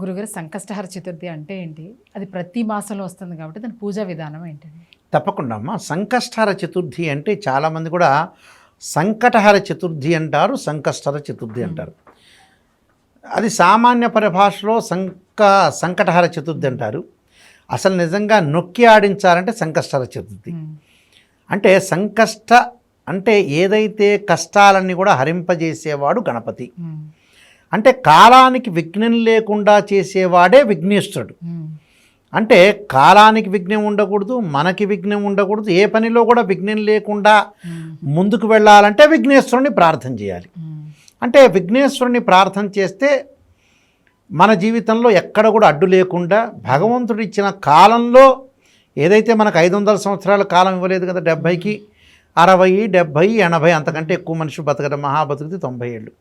గురుగారు సంకష్టహర చతుర్థి అంటే ఏంటి? అది ప్రతి మాసంలో వస్తుంది కాబట్టి దాని పూజా విధానం ఏంటండి తప్పకుండా అమ్మ. సంకష్టహర చతుర్థి అంటే చాలామంది కూడా సంకటహర చతుర్థి అంటారు సంకష్టహర చతుర్థి అంటారు. అది సామాన్య పరిభాషలో సంక సంకటహర చతుర్థి అంటారు. అసలు నిజంగా నొక్కి ఆడించాలంటే సంకష్టహర చతుర్థి. అంటే సంకష్ట అంటే ఏదైతే కష్టాలన్నీ కూడా హరింపజేసేవాడు గణపతి. అంటే కాలానికి విఘ్నం లేకుండా చేసేవాడే విఘ్నేశ్వరుడు. అంటే కాలానికి విఘ్నం ఉండకూడదు మనకి విఘ్నం ఉండకూడదు ఏ పనిలో కూడా విఘ్నం లేకుండా ముందుకు వెళ్ళాలంటే విఘ్నేశ్వరుని ప్రార్థన చేయాలి. అంటే విఘ్నేశ్వరుని ప్రార్థన చేస్తే మన జీవితంలో ఎక్కడ కూడా అడ్డు లేకుండా భగవంతుడు ఇచ్చిన కాలంలో ఏదైతే మనకు ఐదు వందల సంవత్సరాల కాలం ఇవ్వలేదు కదా డెబ్భైకి అరవై డెబ్భై ఎనభై అంతకంటే ఎక్కువ మనిషి బతకడం మహా బతుకుది తొంభై ఏళ్ళు.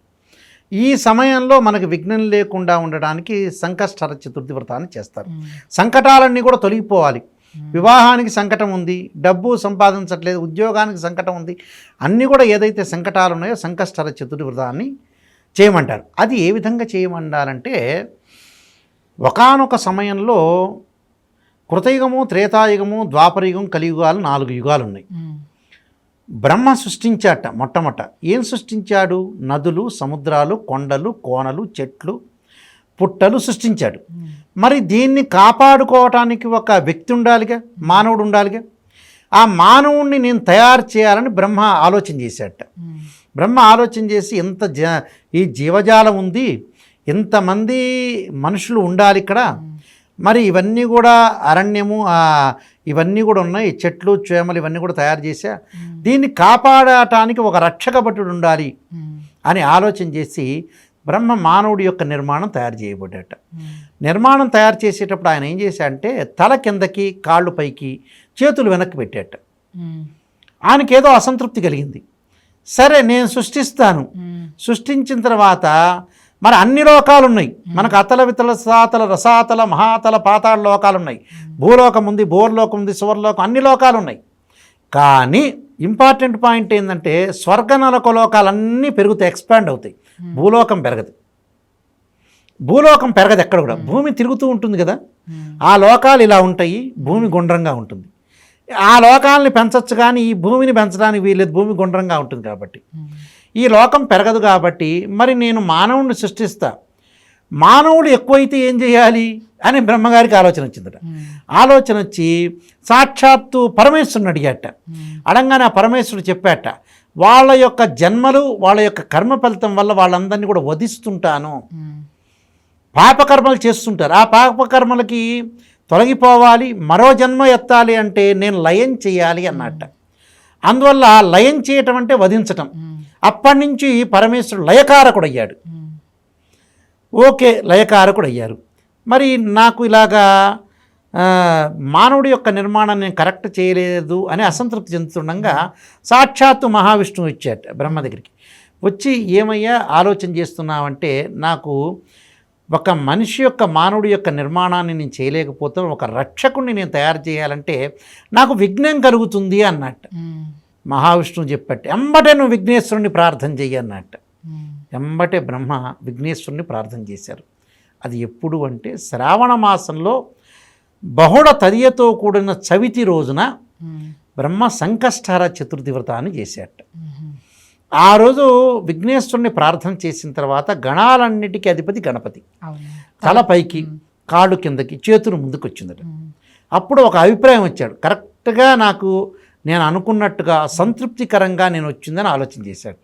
ఈ సమయంలో మనకు విఘ్నం లేకుండా ఉండడానికి సంకష్టర చతుర్థి వ్రతాన్ని చేస్తారు సంకటాలన్నీ కూడా తొలగిపోవాలి. వివాహానికి సంకటం ఉంది డబ్బు సంపాదించట్లేదు ఉద్యోగానికి సంకటం ఉంది అన్నీ కూడా ఏదైతే సంకటాలు ఉన్నాయో సంకష్టర చతుర్థి వ్రతాన్ని చేయమంటారు. అది ఏ విధంగా చేయమన్నారంటే ఒకానొక సమయంలో కృతయుగము త్రేతాయుగము ద్వాపరయుగం కలియుగాలు నాలుగు యుగాలు ఉన్నాయి బ్రహ్మ సృష్టించాట మొట్టమొదట ఏం సృష్టించాడు? నదులు సముద్రాలు కొండలు కోనలు చెట్లు పుట్టలు సృష్టించాడు. మరి దీన్ని కాపాడుకోవటానికి ఒక వ్యక్తి ఉండాలిగా? మానవుడు ఉండాలిగా? ఆ మానవుణ్ణి నేను తయారు చేయాలని బ్రహ్మ ఆలోచన చేశాట. బ్రహ్మ ఆలోచన చేసి ఇంత జ ఈ జీవజాలం ఉంది ఇంతమంది మనుషులు ఉండాలి ఇక్కడ? మరి ఇవన్నీ కూడా అరణ్యము ఇవన్నీ కూడా ఉన్నాయి. చెట్లు చేమలు ఇవన్నీ కూడా తయారు చేశా దీన్ని కాపాడటానికి ఒక రక్షక భటుడు ఉండాలి అని ఆలోచన చేసి బ్రహ్మ మానవుడి యొక్క నిర్మాణం తయారు చేయబడ్డట. నిర్మాణం తయారు చేసేటప్పుడు ఆయన ఏం చేశాడంటే తల కిందకి కాళ్ళు పైకి చేతులు వెనక్కి పెట్టేట. ఏదో అసంతృప్తి కలిగింది. సరే నేను సృష్టిస్తాను. సృష్టించిన తర్వాత మరి అన్ని లోకాలు ఉన్నాయి మనకు అతల వితల సాతల రసాతల మహాతల పాతాళ లోకాలు ఉన్నాయి భూలోకం ఉంది భూర్లోకం ఉంది సువర్లోకం అన్ని లోకాలు ఉన్నాయి కానీ ఇంపార్టెంట్ పాయింట్ ఏంటంటే స్వర్గనలక లోకాలన్నీ పెరుగుతాయి ఎక్స్పాండ్ అవుతాయి. భూలోకం పెరగదు. భూలోకం పెరగదు ఎక్కడ కూడా. భూమి తిరుగుతూ ఉంటుంది కదా. ఆ లోకాలు ఇలా ఉంటాయి. భూమి గుండ్రంగా ఉంటుంది. ఆ లోకాలని పెంచవచ్చు కానీ ఈ భూమిని పెంచడానికి వీలేదు భూమి గుండ్రంగా ఉంటుంది కాబట్టి. ఈ లోకం పెరగదు కాబట్టి మరి నేను మానవుడిని సృష్టిస్తా. మానవుడు ఎక్కువైతే ఏం చేయాలి? అని బ్రహ్మగారికి ఆలోచన వచ్చిందట. ఆలోచన వచ్చి సాక్షాత్తు పరమేశ్వరుని అడిగాట. అడంగానే ఆ పరమేశ్వరుడు చెప్పాట వాళ్ళ యొక్క జన్మలు వాళ్ళ యొక్క కర్మ ఫలితం వల్ల వాళ్ళందరినీ కూడా వధిస్తుంటాను. పాపకర్మలు చేస్తుంటారు. ఆ పాపకర్మలకి తొలగిపోవాలి మరో జన్మ ఎత్తాలి అంటే నేను లయం చేయాలి అన్నట్ట అందువల్ల లయం చేయటం అంటే వధించటం. అప్పటి నుంచి పరమేశ్వరుడు లయకారకుడు అయ్యాడు ఓకే లయకారకుడు అయ్యారు మరి నాకు ఇలాగా మానవుడి యొక్క నిర్మాణాన్ని నేను కరెక్ట్ చేయలేదు అని అసంతృప్తి చెందుతుండగా సాక్షాత్తు మహావిష్ణువు ఇచ్చాట బ్రహ్మ దగ్గరికి. వచ్చి ఏమయ్యా ఆలోచన చేస్తున్నావంటే నాకు ఒక మనిషి యొక్క మానవుడి యొక్క నిర్మాణాన్ని నేను చేయలేకపోతే ఒక రక్షకుణ్ణి నేను తయారు చేయాలంటే నాకు విఘ్నం కలుగుతుంది అన్నట్టు. మహావిష్ణువు చెప్పట్టు ఎంబటే నువ్వు విఘ్నేశ్వరుని ప్రార్థన చెయ్యి అన్నట్టు. ఉమ్, ఎంబటే బ్రహ్మ విఘ్నేశ్వరుని ప్రార్థన చేశారు. అది ఎప్పుడు అంటే శ్రావణ మాసంలో బహుళ తదియతో కూడిన చవితి రోజున బ్రహ్మ సంకష్టహర చతుర్థి వ్రతాన్ని చేశాట ఆ రోజు విఘ్నేశ్వరుని ప్రార్థన చేసిన తర్వాత గణాలన్నిటికీ అధిపతి గణపతి. తల పైకి కాళ్ళు కిందకి చేతులు ముందుకు వచ్చిందట అప్పుడు ఒక అభిప్రాయం వచ్చాడు కరెక్ట్గా నాకు నేను అనుకున్నట్టుగా సంతృప్తికరంగా నేను వచ్చిందని ఆలోచన చేశాట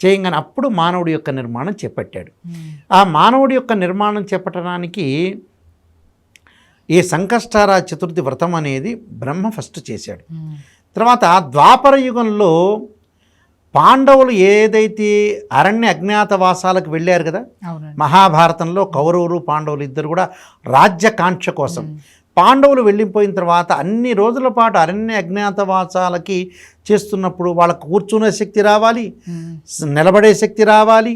చేయగానే అప్పుడు మానవుడి యొక్క నిర్మాణం చేపట్టాడు. ఆ మానవుడి యొక్క నిర్మాణం చేపట్టడానికి ఈ సంకష్టార చతుర్థి వ్రతం అనేది బ్రహ్మ ఫస్ట్ చేశాడు. తర్వాత ద్వాపర యుగంలో పాండవులు ఏదైతే అరణ్య అజ్ఞాతవాసాలకు వెళ్ళారు కదా మహాభారతంలో కౌరవులు పాండవులు ఇద్దరు కూడా రాజ్యకాంక్ష కోసం పాండవులు వెళ్ళిపోయిన తర్వాత అన్ని రోజుల పాటు అరణ్య అజ్ఞాతవాసాలకి చేస్తున్నప్పుడు వాళ్ళకు కూర్చునే శక్తి రావాలి స- నిలబడే శక్తి రావాలి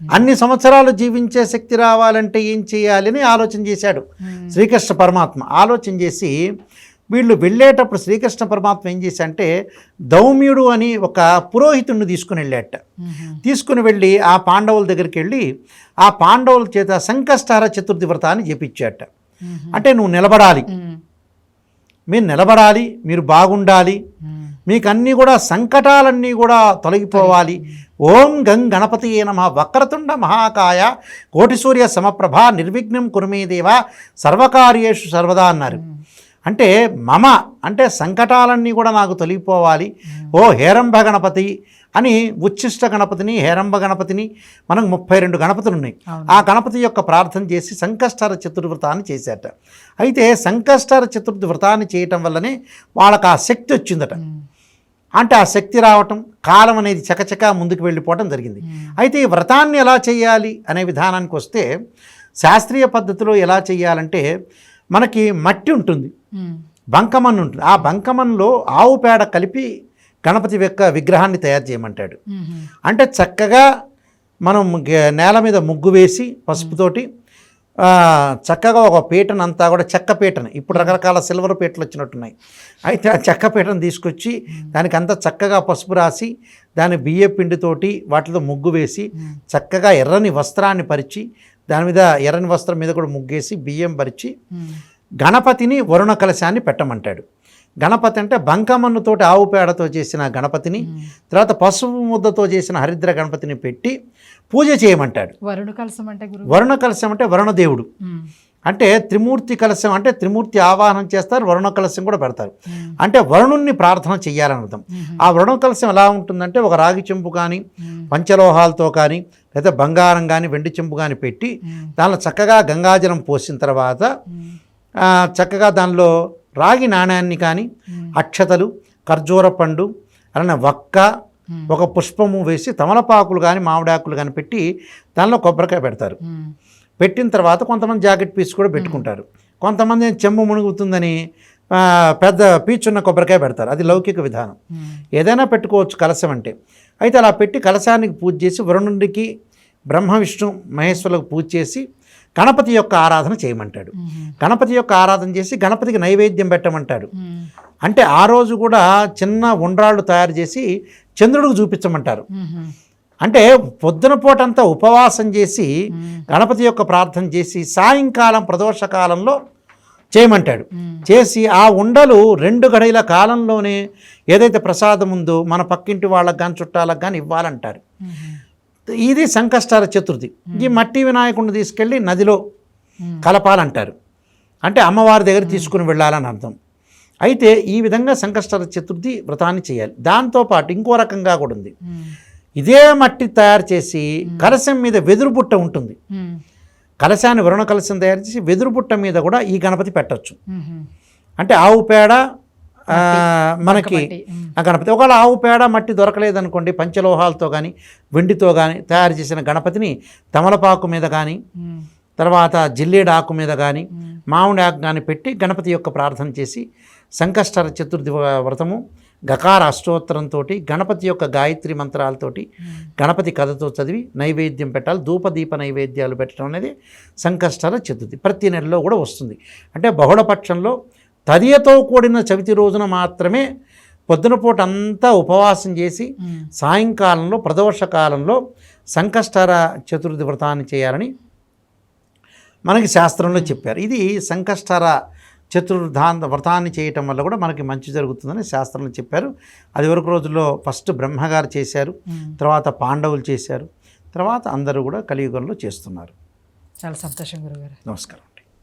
అన్ని సంవత్సరాలు జీవించే శక్తి రావాలంటే ఏం చేయాలి అని ఆలోచన చేశాడు ఉమ్, శ్రీకృష్ణ పరమాత్మ. ఆలోచన చేసి వీళ్ళు వెళ్ళేటప్పుడు శ్రీకృష్ణ పరమాత్మ ఏం చేశా అంటే దౌమ్యుడు అని ఒక పురోహితుడిని తీసుకుని వెళ్ళాట. తీసుకుని వెళ్ళి ఆ పాండవుల దగ్గరికి వెళ్ళి ఆ పాండవుల చేత సంకష్టహార చతుర్థి వ్రతాన్ని చేపించాట. అంటే నువ్వు నిలబడాలి. మీరు నిలబడాలి మీరు బాగుండాలి. మీకు అన్నీ కూడా సంకటాలన్నీ కూడా తొలగిపోవాలి. ఓం గం గణపతి నమ. వక్రతుండ మహాకాయ. కోటి సూర్య సమప్రభ. నిర్విఘ్నం కురుమే దేవ. సర్వకార్యేషు సర్వదా అన్నారు. అంటే మమ అంటే సంకటాలన్నీ కూడా నాకు తొలగిపోవాలి. ఓ హేరంభ గణపతి. అని ఉచ్ఛిష్ట గణపతిని హేరంభ గణపతిని మనకు ముప్పై రెండు గణపతులు ఉన్నాయి. ఆ గణపతి యొక్క ప్రార్థన చేసి సంకష్టర చతుర్వ్రతాన్ని చేశాట అయితే సంకష్టర చతుర్థి వ్రతాన్ని చేయటం వల్లనే వాళ్ళకి ఆ శక్తి వచ్చిందట. అంటే ఆ శక్తి రావటం కాలం అనేది చకచకా ముందుకు వెళ్ళిపోవటం జరిగింది. అయితే ఈ వ్రతాన్ని ఎలా చేయాలి అనే విధానానికి వస్తే శాస్త్రీయ పద్ధతిలో ఎలా చేయాలంటే మనకి మట్టి ఉంటుంది. బంకమన్ను ఉంటుంది ఆ బంకమన్నులో ఆవు పేడ కలిపి గణపతి యొక్క విగ్రహాన్ని తయారు చేయమంటాడు. అంటే చక్కగా మనం నేల మీద ముగ్గు వేసి పసుపుతోటి చక్కగా ఒక పీటను అంతా కూడా చెక్క పీటను ఇప్పుడు రకరకాల సిల్వర్ పీటలు వచ్చినట్టున్నాయి అయితే ఆ చెక్క పీటను తీసుకొచ్చి దానికి అంతా చక్కగా పసుపు రాసి దాని బియ్య పిండితోటి వాటితో ముగ్గు వేసి. చక్కగా ఎర్రని వస్త్రాన్ని పరిచి దాని మీద ఎర్రని వస్త్రం మీద కూడా ముగ్గేసి బియ్యం పరిచి. గణపతిని వరుణ కలశాన్ని పెట్టమంటాడు గణపతి అంటే బంకమన్నుతోటి ఆవు పేడతో చేసిన గణపతిని. తర్వాత పసుపు ముద్దతో చేసిన హరిద్ర గణపతిని పెట్టి పూజ చేయమంటాడు వరుణ కలసం అంటే వరుణ కలశం అంటే వరుణదేవుడు. అంటే త్రిమూర్తి కలశం అంటే త్రిమూర్తి ఆవాహనం చేస్తారు వరుణ కలశం కూడా పెడతారు. అంటే వరుణుణ్ణి ప్రార్థన చెయ్యాలని అర్థం. ఆ వరుణ కలశం ఎలా ఉంటుందంటే ఒక రాగి చెంపు కానీ. పంచలోహాలతో కానీ లేదా బంగారం కానీ వెండి చెంపు కానీ పెట్టి. దానిలో చక్కగా గంగాజలం పోసిన తర్వాత చక్కగా దానిలో రాగి నాణ్యాన్ని కానీ. అక్షతలు ఖర్జూర పండు అలానే వక్క. ఒక పుష్పము వేసి తమలపాకులు కానీ మామిడాకులు కానీ పెట్టి దానిలో కొబ్బరికాయ పెడతారు. పెట్టిన తర్వాత కొంతమంది జాకెట్ పీస్ కూడా పెట్టుకుంటారు కొంతమంది చెంబు మునుగుతుందని పెద్ద పీచున్న కొబ్బరికాయ పెడతారు అది లౌకిక విధానం. ఏదైనా పెట్టుకోవచ్చు కలశం అంటే అయితే అలా పెట్టి కలశానికి పూజ చేసి వరుణుడికి బ్రహ్మ విష్ణు మహేశ్వరులకు పూజ చేసి గణపతి యొక్క ఆరాధన చేయమంటాడు. గణపతి యొక్క ఆరాధన చేసి గణపతికి నైవేద్యం పెట్టమంటాడు. అంటే ఆ రోజు కూడా చిన్న ఉండ్రాళ్ళు తయారు చేసి చంద్రుడికి చూపించమంటారు. అంటే పొద్దున పూటంతా ఉపవాసం చేసి. గణపతి యొక్క ప్రార్థన చేసి సాయంకాలం ప్రదోష కాలంలో చేయమంటాడు. చేసి ఆ ఉండలు రెండు గడియల కాలంలోనే ఏదైతే ప్రసాదం ఉందో మన పక్కింటి వాళ్ళకి కానీ చుట్టాలకు కానీ ఇవ్వాలంటారు. ఇది సంకష్టాల చతుర్థి. ఈ మట్టి వినాయకుడిని తీసుకెళ్ళి నదిలో. కలపాలంటారు. అంటే అమ్మవారి దగ్గర తీసుకుని వెళ్ళాలని అర్థం. అయితే ఈ విధంగా సంకష్టాల చతుర్థి వ్రతాన్ని చేయాలి. దాంతోపాటు ఇంకో రకంగా కూడా ఉంది. ఇదే మట్టి తయారు చేసి కలశం మీద వెదురు బుట్ట ఉంటుంది. కలశాన్ని వరుణ కలశం తయారు చేసి వెదురు బుట్ట మీద కూడా ఈ గణపతి పెట్టచ్చు. అంటే ఆవు పేడ మనకి గణపతి. ఒకవేళ ఆవు పేడ మట్టి దొరకలేదనుకోండి పంచలోహాలతో కానీ వెండితో కానీ తయారు చేసిన గణపతిని తమలపాకు మీద కానీ. తర్వాత జిల్లేడు ఆకు మీద కానీ మ్మ్. మామిడి ఆకు కానీ పెట్టి గణపతి యొక్క ప్రార్థన చేసి సంకష్టర చతుర్థి వ్రతము గకార అష్టోత్తరంతో గణపతి యొక్క గాయత్రి మంత్రాలతోటి గణపతి కథతో చదివి నైవేద్యం పెట్టాలి. ధూపదీప నైవేద్యాలు పెట్టడం అనేది సంకష్టర చతుర్థి. ప్రతి నెలలో కూడా వస్తుంది. అంటే బహుళపక్షంలో తదియతో కూడిన చవితి రోజున మాత్రమే పొద్దున పూట అంతా ఉపవాసం చేసి. సాయంకాలంలో ప్రదోష కాలంలో సంకష్టర చతుర్థి వ్రతాన్ని చేయాలని మనకి శాస్త్రంలో చెప్పారు. ఇది సంకష్టర చతుర్థాంత వ్రతాన్ని చేయటం వల్ల కూడా మనకి మంచి జరుగుతుందని శాస్త్రంలో చెప్పారు. అది వరకు రోజుల్లో ఫస్ట్ బ్రహ్మగారు చేశారు. తర్వాత పాండవులు చేశారు తర్వాత అందరూ కూడా కలియుగంలో చేస్తున్నారు. చాలా సంతోషం గురుగారు. నమస్కారం.